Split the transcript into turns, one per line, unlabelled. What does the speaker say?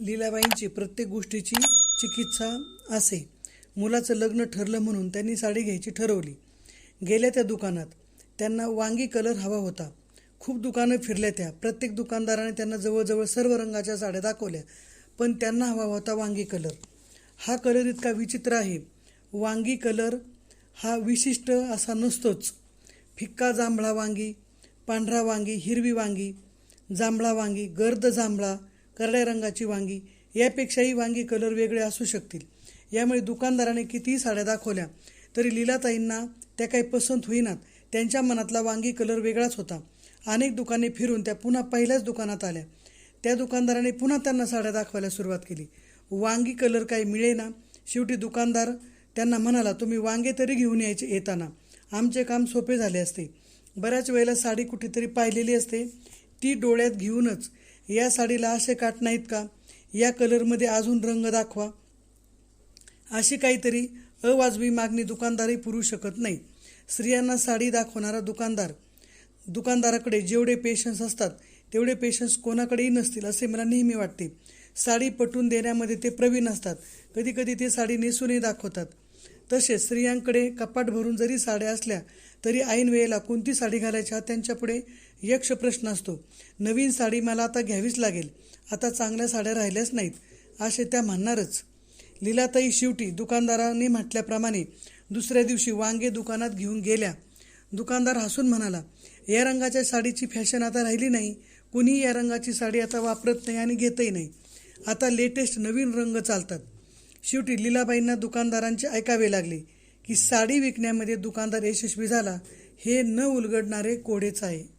लीलाबाईंची प्रत्येक गोष्टीची चिकित्सा असे. मुलाचं लग्न ठरलं म्हणून त्यांनी साडी घ्यायची ठरवली. गेल्या त्या दुकानात त्यांना वांगी कलर हवा होता. खूप दुकानं फिरल्या त्या. प्रत्येक दुकानदाराने त्यांना जवळजवळ सर्व रंगाच्या साड्या दाखवल्या पण त्यांना हवा होता वांगी कलर. हा कलर इतका विचित्र आहे. वांगी कलर हा विशिष्ट असा नसतोच. फिक्का जांभळा वांगी पांढरा वांगी हिरवी वांगी जांभळा वांगी गर्द जांभळा करड्या रंगाची वांगी. यापेक्षाही वांगी कलर वेगळे असू शकतील. यामुळे दुकानदाराने कितीही साड्या दाखवल्या तरी लीलाताईंना त्या काही पसंत होईनात. त्यांच्या मनातला वांगी कलर वेगळाच होता. अनेक दुकाने फिरून त्या पुन्हा पहिल्याच दुकानात आल्या. त्या दुकानदाराने पुन्हा त्यांना साड्या दाखवायला सुरुवात केली. वांगी कलर काही मिळेना. शेवटी दुकानदार त्यांना म्हणाला तुम्ही वांगे तरी घेऊन यायचे येताना. आमचे काम सोपे झाले असते. बऱ्याच वेळेला साडी कुठेतरी पाहिलेली असते. ती डोळ्यात घेऊनच या साडीला असे काट नाहीत का? या कलरमध्ये अजून रंग दाखवा. अशी काहीतरी अवाजवी मागणी दुकानदारही पुरू शकत नाही. स्त्रियांना साडी दाखवणारा दुकानदार. दुकानदाराकडे जेवढे पेशन्स असतात तेवढे पेशन्स कोणाकडेही नसतील असे मला नेहमी वाटते. साडी पटून देण्यामध्ये ते प्रवीण असतात. कधी कधी ते साडी नेसूनही दाखवतात. तसेच स्त्रियांकडे कपाट भरून जरी साड्या असल्या तरी ऐन वेळेला कोणती साडी घालायची त्यांच्यापुढे यक्ष प्रश्न असतो. नवीन साडी मला आता घ्यावीच लागेल. आता चांगल्या साड्या राहिल्याच नाहीत असे त्या म्हणणारच. लीलाताई शेवटी दुकानदाराने म्हटल्याप्रमाणे दुसऱ्या दिवशी वांगे दुकानात घेऊन गेल्या. दुकानदार हसून म्हणाला या रंगाच्या साडीची फॅशन आता राहिली नाही. कुणीही या रंगाची साडी आता वापरत नाही आणि घेतही नाही. आता लेटेस्ट नवीन रंग चालतात. शेवटी लीलाबाईंना दुकानदारांचे ऐकावे लागले की साडी विकण्यामध्ये दुकानदार यशस्वी झाला हे न उलगडणारे कोडेच आहे.